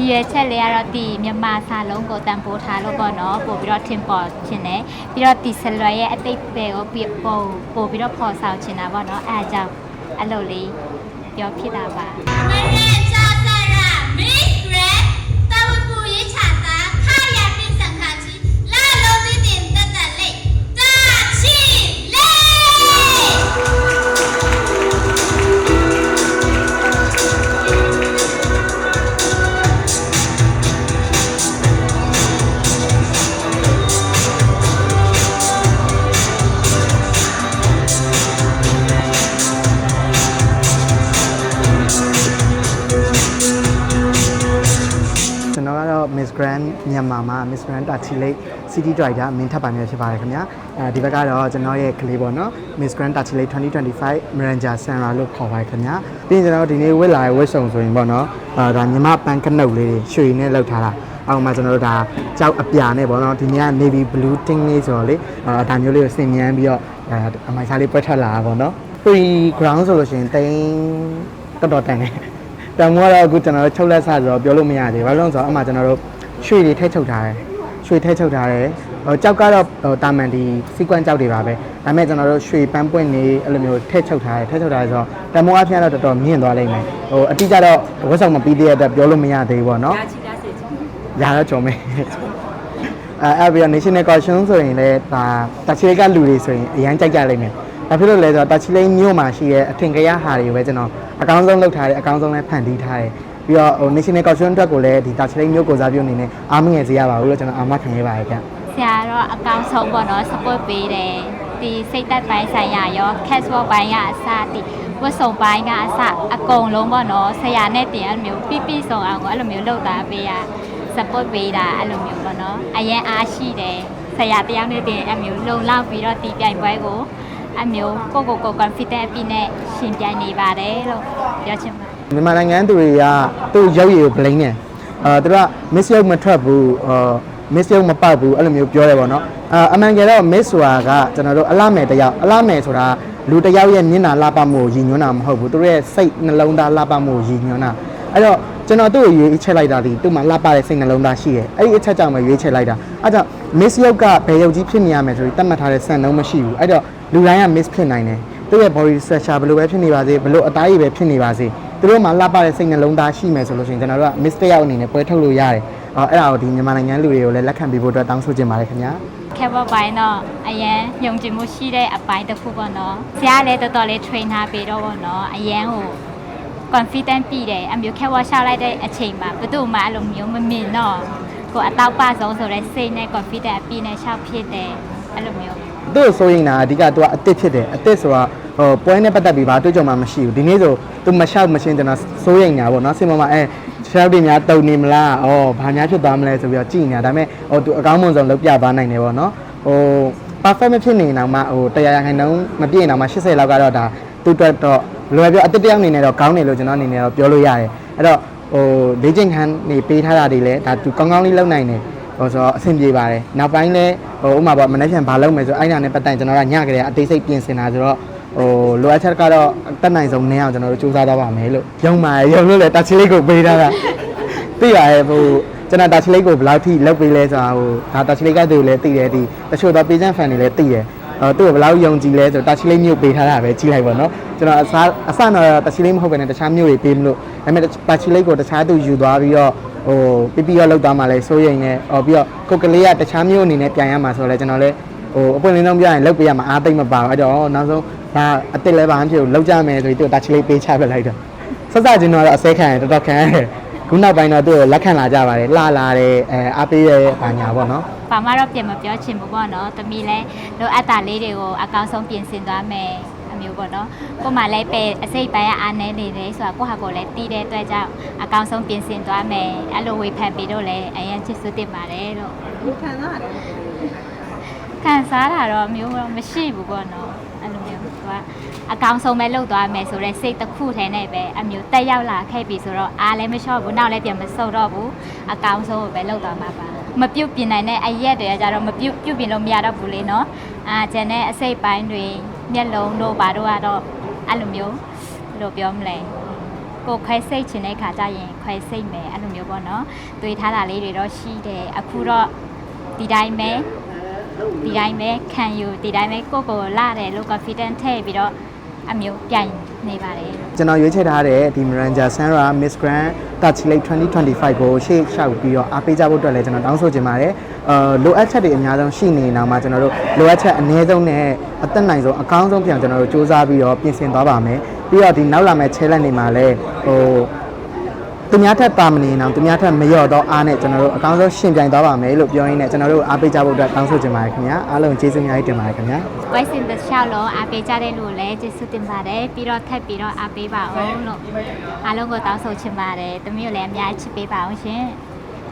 ဒီရွယ်ချက်လေးကတော့ဒီမြန်မာစာလုံးကိုတန်ဖိုးထားလို့ပေါ့နော်ပို့ပြီးတော့ထင်ပေါ်ခြင်းတယ်ပြီးတော့ဒီဆလွယ်ရဲ့အတိတ်ပဲကိုပြပို့ပို့ပြီးတော့ပေါ်ဆောင်ခြင်းတာပေါ့နော်အဲအကြောင်းအဲ့လိုလေးပြောဖြစ်တာပါ Miss Grand မြန်မာမှာ Miss Grand တာချီလိတ် City Driver အမင်းထပ်ပါနေဖြစ်ပါတယ်ခင်ဗျာအဲဒီဘက်ကတော့ကျွန်တော်ရဲ့ကလေးပေါ့နော် Miss Grand တာချီလိတ်2025 Manager Sandra လို့ခေါ်ပါတယ်ခင်ဗျာပြီးရင်ကျွန်တော်ဒီနေ့ဝတ်လာတဲ့ဝတ်စုံဆိုရင်ပေါ့နော်အာဒါညီမပန်းကနုတ်လေးတွေရွှေနဲ့လောက်ထားတာအောက်မှာကျွန်တော်တို့ဒါကြောက်အပြာနဲ့ပေါ့နော်ဒီနေ့က navy blue tint လေးဆိုတော့လေအာဒါမျိုးလေးကိုဆင်မြန်းပြီးတော့အဲအမိုင်စားလေးပွက်ထွက်လာတာပေါ့နော် pre ground ဆိုလို့ရှိရင်တိန်းတော်တော်တန်တယ်တန်မိုးကတော့အခုကျွန်တော်တို့ချုပ်လက်ဆဆိုတော့ပြောလို့မရသေးဘူးဘာလို့လဲဆိုတော့အမှကျွန်တော်တို့ ရွှေတွေထည့်ချုပ်ထားတယ်ရွှေထည့်ချုပ်ထားတယ်ဟိုကြောက်ကတော့ဟိုတာမန်ဒီ sequence ကြောက်တွေပါပဲဒါပေမဲ့ကျွန်တော်တို့ရွှေပန်းပွင့်နေအဲ့လိုမျိုးထည့်ချုပ်ထားတယ်ထည့်ချုပ်ထားတယ်ဆိုတော့တန်မိုးအဖြစ်တော့တော်တော်မြင့်သွားလိမ့်မယ်ဟိုအတိအကျတော့ဝက်ဆောင်မပြီးသေးတဲ့အတွက်ပြောလို့မရသေးဘူးပေါ့နော်ရာတော့ကြုံမယ်အဲအဲ့ပြီးတော့ national caution ဆိုရင်လည်းဒါတချီလေးကလူတွေဆိုရင်အရန်ကြိုက်ကြလိမ့်မယ်ဘာဖြစ်လို့လဲဆိုတော့တချီလေးမြို့မှာရှိရဲ့အထင်ကရဟာတွေကိုပဲကျွန်တော်အကောင်းဆုံးလုပ်ထားတယ်အကောင်းဆုံးလည်းဖန်တီးထားတယ် ပြီးတော့ဟို national caution အတွက်ကိုလည်းဒီတချီလေးမြို့ကိုစားပြုအနေနဲ့အားမငယ်စေရပါဘူးလို့ကျွန်တော်အာမခံရပါတယ်ခင်ဗျဆရာတော့အကောင်းဆုံးပေါ့နော် support ပေးတယ်ဒီစိတ်သက်ပိုင်းဆိုင်ရာရော cash work ပိုင်းကအစဒီဝတ်စုံပိုင်းကအစအကုန်လုံးပေါ့နော်ဆရာနဲ့တင်အဲ့လိုမျိုးပြပြဆောင်အောင်ကိုအဲ့လိုမျိုးလုပ်သားပေးရ support ပေးတာအဲ့လိုမျိုးပေါ့နော်အရင်အားရှိတယ်ဆရာတယောက်နဲ့တင်အဲ့မျိုးလုံလောက်ပြီးတော့တီးပြိုင်ပွဲကိုအဲ့မျိုးကိုကိုကို confident အပြည့်နဲ့ရှင်ပြိုင်နေပါတယ်လို့ပြောချင်ပါတယ် မြန်မာနိုင်ငံသူတွေကသူ့ရုပ်ရည်ကို blame နေအာသူတို့က miss ရုပ်မထွက်ဘူးအာ miss ရုပ်မပတ်ဘူးအဲ့လိုမျိုးပြောတယ်ပေါ့နော်အာအမှန်ကြတော့ miss ဆိုတာကကျွန်တော်တို့အလားမယ်တယောက်အလားမယ်ဆိုတာလူတစ်ယောက်ရဲ့မျက်နှာလှပမှုကိုရည်ညွှန်းတာမဟုတ်ဘူးသူတို့ရဲ့စိတ်နှလုံးသားလှပမှုကိုရည်ညွှန်းတာအဲ့တော့ကျွန်တော်သူ့ကိုရွေးချက်လိုက်တာဒီသူ့မှာလှပတဲ့စိတ်နှလုံးသားရှိတယ်အဲ့ဒီအချက်ကြောင့်ပဲရွေးချက်လိုက်တာအဲ့ကြောင့် miss ရုပ်ကဘယ်ရုပ်ကြီးဖြစ်နေရမယ်ဆိုပြီးတတ်မှတ်ထားတဲ့စံနှုန်းမရှိဘူးအဲ့တော့လူတိုင်းက miss ဖြစ်နိုင်တယ်သူ့ရဲ့ body structure ဘယ်လိုပဲဖြစ်နေပါစေဘယ်လိုအသားရည်ပဲဖြစ်နေပါစေ သူတို့မှာလှပတဲ့စိတ်နှလုံးသားရှိမယ်ဆိုလို့ရှိရင်ကျွန်တော်တို့က miss တစ်ယောက်အနေနဲ့ပွဲထုတ်လို့ရတယ်အော်အဲ့ဒါကိုဒီမြန်မာနိုင်ငံလူတွေကိုလည်းလက်ခံပေးဖို့အတွက်တောင်းဆိုချင်ပါတယ်ခင်ဗျာခဲဘောပိုင်းတော့အရင်ယုံကြည်မှုရှိတဲ့အပိုင်းတစ်ခုပေါ့နော်ဆရာလည်းတော်တော်လေး train ထားပေးတော့ပေါ့နော်အရင်ဟို confident ပြီးတယ်အမျိုးခဲဘောရှောက်လိုက်တဲ့အချိန်မှာဘယ်သူမှအဲ့လိုမျိုးမမြင်တော့ကိုအတော့ပါဆုံးဆိုတဲ့စိတ်နဲ့ confident အပြည့်နဲ့ရှောက်ဖြစ်တယ်အဲ့လိုမျိုးသူ့ကိုစိုးရင်တာအဓိကသူကအစ်စ်ဖြစ်တယ်အစ်စ်ဆိုတာ ဟိုပွဲနဲ့ပတ်သက်ပြီးဘာတွေ့ကြုံမှမရှိဘူးဒီနေ့ဆိုသူမလျှောက်မရှင်းကျွန်တော်စိုးရင်တာပေါ့နော်စင်မမအဲရှောက်တွေများတုံနေမလားဩဘာများဖြစ်သွားမလဲဆိုပြီးတော့ကြည်နေတာဒါပေမဲ့ဟိုသူအကောင်းမွန်ဆုံးလုပ်ပြသွားနိုင်တယ်ပေါ့နော်ဟို perfect မဖြစ်နေတော့မှဟိုတရားရခိုင်နှုန်းမပြည့်နေတော့မှ80လောက်ကတော့ဒါသူ့အတွက်တော့လွယ်ပြောအစ်စ်တစ်ယောက်အနေနဲ့တော့ကောင်းတယ်လို့ကျွန်တော်အနေနဲ့တော့ပြောလို့ရတယ်အဲ့တော့ဟိုလေ့ကျင့်ခန်းနေပေးထားတာတွေလည်းဒါသူကောင်းကောင်းလေးလုပ်နိုင်တယ်ဟိုဆိုတော့အဆင်ပြေပါတယ်နောက်ပိုင်းလဲဟိုဥမာပေါ့မနေ့ပြန်ဘာလုပ်မယ်ဆိုအဲ့ဒါနဲ့ပတ်သက်ရင်ကျွန်တော်ကညကလေးအသေးစိတ်ပြင်ဆင်တာဆိုတော့ ဟိုလိုအပ်ချက်ကတော့တက်နိုင်ဆုံးနည်းအောင်ကျွန်တော်တို့စူးစမ်းသွားပါမယ်လို့ရုံပါရုံလို့လေတာချီလေးကိုပေးထားတာသိရရဲ့ဟိုကျွန်တော်တာချီလေးကိုဘယ်လောက်ထိလုပ်ပေးလဲဆိုတာဟိုဒါတာချီလေးကသူလည်းသိတယ်ဒီတချို့တော့ပေးစမ်းဖန်တွေလည်းသိတယ်အော်သူ့ကိုဘယ်လောက်ယုံကြည်လဲဆိုတာချီလေးမျိုးပေးထားတာပဲကြီးလိုက်ပါတော့ကျွန်တော်အစားအစတော့တာချီလေးမဟုတ်ဘဲနဲ့တခြားမျိုးတွေပေးမလို့ဒါပေမဲ့တာချီလေးကိုတခြားသူယူသွားပြီးတော့ဟိုပြပြရောလောက်သွားမှလဲစိုးရိမ်နေအော်ပြီးတော့ကိုကလေးကတခြားမျိုးအနေနဲ့ပြန်ရမှာဆိုတော့လဲကျွန်တော်လဲဟိုအပွင့်လင်းဆုံးပြရင်လောက်ပေးရမှာအားသိမ့်မပါဘူးအဲ့တော့နောက်ဆုံး ဒါအစ်စ်လဲပါမှဖြစ်လို့လောက်ကြမယ်ဆိုပြီးသူတာချီလေးပေးချပြလိုက်တော့ဆက်စချင်းတော့အစဲခံရတော်တော်ခံရတယ်ခုနောက်ပိုင်းတော့သူ့ကိုလက်ခံလာကြပါတယ်လှလာတယ်အဲအားပေးရဲဘာညာပေါ့နော်ဘာမှတော့ပြင်မပြောချင်ဘူးပေါ့နော်တမီလဲလိုအပ်တာလေးတွေကိုအကောင်းဆုံးပြင်ဆင်သွားမယ်အမျိုးပေါ့နော်ကို့မှာလည်းပဲအစိတ်ပိုင်းကအားနေနေတယ်ဆိုတာကိုယ့်ဟာကိုယ်လည်းတီးတဲ့အတွက်ကြောင့်အကောင်းဆုံးပြင်ဆင်သွားမယ်အဲ့လိုဝေဖန်ပြီးတော့လည်းအရင်ချစ်စွတင်ပါတယ်လို့လူခံစားရတယ်ခံစားတာတော့အမျိုးတော့မရှိဘူးပေါ့နော် အဲ့လိုမျိုးသူကအကောင်းဆုံးပဲလုပ်သွားမယ်ဆိုတော့စိတ်တစ်ခုထဲနဲ့ပဲအမျိုးတက်ရောက်လာခဲ့ပြီဆိုတော့အားလည်းမလျှော့ဘူးနောက်လည်းပြန်မဆုတ်တော့ဘူးအကောင်းဆုံးကိုပဲလုပ်သွားမှာပါမပြုတ်ပြင်နိုင်တဲ့အရက်တွေကကြတော့မပြုတ်ပြုတ်ပြင်လို့မရတော့ဘူးလေနော်အာကျန်တဲ့အစိတ်ပိုင်းတွေမျက်လုံးတို့ဘာတို့ကတော့အဲ့လိုမျိုးဘယ်လိုပြောမလဲကိုခွဲစိတ်ချင်တဲ့ခါကျရင်ခွဲစိတ်မယ်အဲ့လိုမျိုးပေါ့နော်တွေးထားတာလေးတွေတော့ရှိတယ်အခုတော့ဒီတိုင်းပဲ ဒီတိုင်းပဲခံယူဒီတိုင်းပဲကိုယ့်ကိုယ်လာတယ်လို့ confident ထည့်ပြီးတော့အမျိုးပြိုင်နေပါတယ်ကျွန်တော်ရွေးချယ်ထားတဲ့ဒီ Miranda Sanra Miss Grand Touch Lake 2025ကိုရှေ့လျှောက်ပြီးတော့အားပေးကြဖို့အတွက်လည်းကျွန်တော်တောင်းဆိုချင်ပါတယ်။အာလိုအပ်ချက်တွေအများဆုံးရှိနေနောက်မှာကျွန်တော်တို့လိုအပ်ချက်အနည်းဆုံးနဲ့အသက်နိုင်ဆုံးအကောင်းဆုံးပြန်ကျွန်တော်တို့စူးစမ်းပြီးတော့ပြင်ဆင်သွားပါမယ်။ပြီးတော့ဒီနောက်လာမယ့် challenge တွေမှာလည်းဟို သူများထက်ပါမနေအောင်သူများထက်မလျော့တော့အားနဲ့ကျွန်တော်တို့အကောင်းဆုံးရှင်ပြိုင်သွားပါမယ်လို့ပြောရင်းနဲ့ကျွန်တော်တို့အားပေးကြဖို့အတွက်တောင်းဆိုချင်ပါတယ်ခင်ဗျာ။အားလုံးကျေးဇူးအများကြီးတင်ပါတယ်ခင်ဗျာ။ဝိုင်းစင်တစ်လျှောက်လုံးအားပေးကြတဲ့လူကိုလည်းကျေးဇူးတင်ပါတယ်ပြီးတော့ထပ်ပြီးတော့အားပေးပါအောင်လို့အားလုံးကိုတောင်းဆိုချင်ပါတယ်တမီးကိုလည်းအများကြီးချစ်ပေးပါအောင်ရှင်